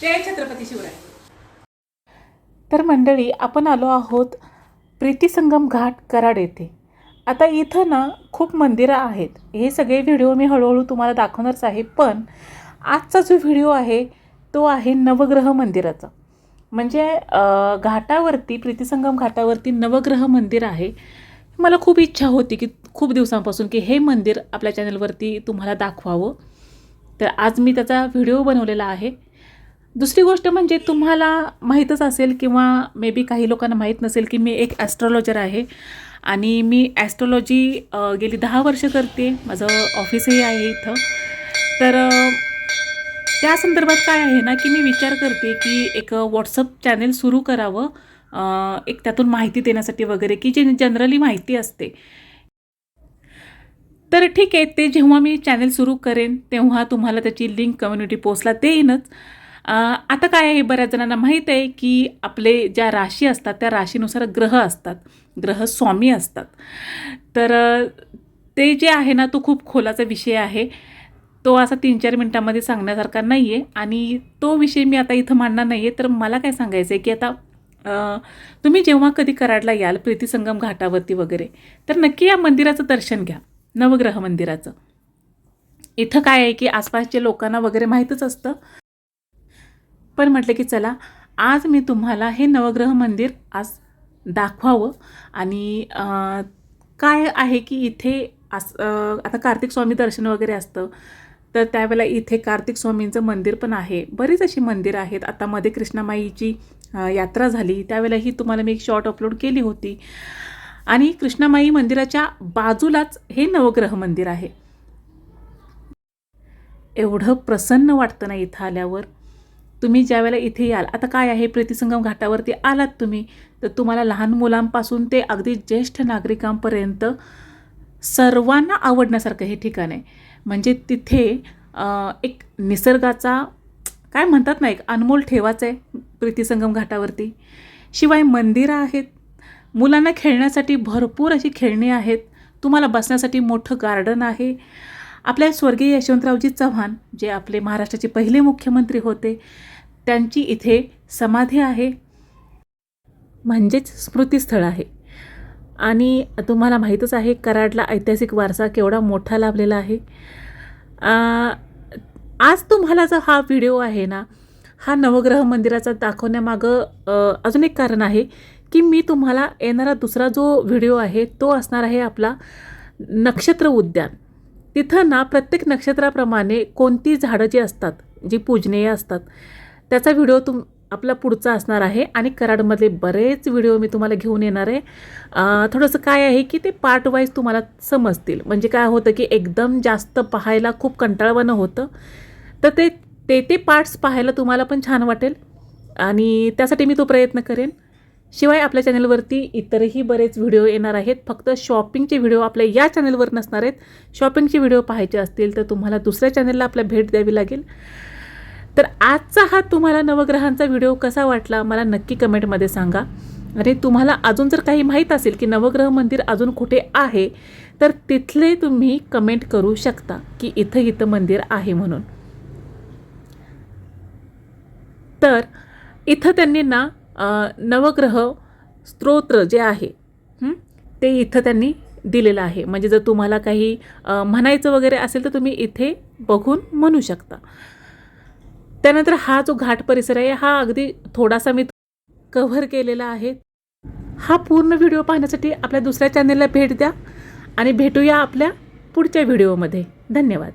जय छत्रपती शिवराय. तर मंडळी आपण आलो आहोत प्रीतीसंगम घाट कराड येथे. आता इथं ना खूप मंदिरं आहेत. हे सगळे व्हिडिओ मी हळूहळू तुम्हाला दाखवणारच आहे पण आजचा जो व्हिडिओ आहे तो आहे नवग्रह मंदिराचा. म्हणजे घाटावरती प्रीतीसंगम घाटावरती नवग्रह मंदिर आहे. मला खूप इच्छा होती की खूप दिवसांपासून की हे मंदिर आपल्या चॅनलवरती तुम्हाला दाखवावं. तर आज मी त्याचा व्हिडिओ बनवलेला आहे. दुसरी गोष्ट म्हणजे तुम्हाला माहीतच असेल किंवा मे बी काही लोकांना माहीत नसेल की मी एक ॲस्ट्रॉलॉजर आहे आणि मी ॲस्ट्रॉलॉजी गेली दहा वर्ष करते. माझं ऑफिसही आहे इथं. तर त्या संदर्भात काय आहे ना की मी विचार करते की एक व्हॉट्सअप चॅनेल सुरू करावं एक त्यातून माहिती देण्यासाठी वगैरे की जे जनरली माहिती असते. तर ठीक आहे ते जेव्हा मी चॅनेल सुरू करेन तेव्हा तुम्हाला त्याची लिंक कम्युनिटी पोस्टला देईनच. आता काय आहे बऱ्याच जणांना माहीत आहे की आपले ज्या राशी असतात त्या राशीनुसार ग्रह असतात ग्रह स्वामी असतात. तर ते जे आहे ना तो खूप खोलाचा विषय आहे. तो असा तीन चार मिनटामध्ये सांगण्यासारखा नाही आहे आणि तो विषय मी आता इथं मांडणार नाही आहे तर मला काय सांगायचं आहे की आता तुम्ही जेव्हा कधी कराडला याल प्रीतीसंगम घाटावरती वगैरे तर नक्की या मंदिराचं दर्शन घ्या नवग्रह मंदिराचं. इथं काय आहे की आसपासच्या लोकांना वगैरे माहीतच असतं. पण म्हटलं की चला आज मी तुम्हाला हे नवग्रह मंदिर आज दाखवावं आणि काय आहे की इथे आस आता कार्तिक स्वामी दर्शन वगैरे असतं तर त्यावेळेला इथे कार्तिक स्वामींचं मंदिर पण आहे. बरीच अशी मंदिरं आहेत. आता मध्ये कृष्णामाईची यात्रा झाली. त्यावेळेलाही तुम्हाला मी एक शॉर्ट अपलोड केली होती. आणि कृष्णामाई मंदिराच्या बाजूलाच हे नवग्रह मंदिर आहे. एवढं प्रसन्न वाटतं ना इथं आल्यावर. तुम्ही ज्यावेळेला इथे याल आता काय आहे? प्रीतिसंगम घाटावरती आलात तुम्ही तर तुम्हाला लहान मुलांपासून ते अगदी ज्येष्ठ नागरिकांपर्यंत सर्वांना आवडण्यासारखं हे ठिकाण आहे. म्हणजे तिथे एक निसर्गाचा काय म्हणतात ना एक अनमोल ठेवाच आहे प्रीतिसंगम घाटावरती. शिवाय मंदिरं आहेत मुलांना खेळण्यासाठी भरपूर अशी खेळणी आहेत तुम्हाला बसण्यासाठी मोठं गार्डन आहे आपल्या स्वर्गीय यशवंतरावजी चव्हाण जे आपले महाराष्ट्राचे पहिले मुख्यमंत्री होते त्यांची इथे समाधी आहे. म्हणजेच स्मृतीस्थळ आहे. आणि तुम्हाला माहीतच आहे कराडला ऐतिहासिक वारसा केवढा मोठा लाभलेला आहे. आज तुम्हाला जो हा व्हिडिओ आहे ना हा नवग्रह मंदिराचा दाखवण्यामागं अजून एक कारण आहे की मी तुम्हाला येणारा दुसरा जो व्हिडिओ आहे तो असणार आहे आपला नक्षत्र उद्यान. तिथं ना प्रत्येक नक्षत्राप्रमाणे कोणती झाडं जी असतात जी पूजनीय असतात त्याचा व्हिडिओ तुम आपला पुढचा असणार आहे आणि कराडमधले बरेच व्हिडिओ मी तुम्हाला घेऊन येणार आहे. थोडंसं काय आहे की ते पार्ट वाईज तुम्हाला समजतील. म्हणजे काय होतं की एकदम जास्त पाहायला खूप कंटाळवणं होतं. तर ते ते ते पार्ट्स पाहायला तुम्हाला पण छान वाटेल. आणि त्यासाठी मी तो प्रयत्न करेन. शिवाय आपल्या चॅनलवरती इतरही बरेच व्हिडिओ येणार आहेत. फक्त शॉपिंगचे व्हिडिओ आपल्या या चॅनलवर नसणार आहेत. शॉपिंगचे व्हिडिओ पाहायचे असतील तर तुम्हाला दुसऱ्या चॅनलला आपल्या भेट द्यावी लागेल. तर आजचा हा तुम्हाला नवग्रहांचा व्हिडिओ कसा वाटला मला नक्की कमेंटमध्ये सांगा. आणि तुम्हाला अजून जर काही माहीत असेल की नवग्रह मंदिर अजून कुठे आहे तर तिथले तुम्ही कमेंट करू शकता की इथं इथं मंदिर आहे म्हणून. तर इथं त्यांनी ना नवग्रह स्तोत्र जे आहे ते इथं त्यांनी दिलेलं आहे. म्हणजे जर तुम्हाला काही म्हणायचं वगैरे असेल तर तुम्ही इथे बघून म्हणू शकता. त्यानंतर हा जो घाट परिसर आहे हा अगदी थोडासा मी कव्हर केलेला आहे. हा पूर्ण व्हिडिओ पाहण्यासाठी आपल्या दुसऱ्या चॅनेलला भेट द्या आणि भेटूया आपल्या पुढच्या व्हिडिओमध्ये. धन्यवाद.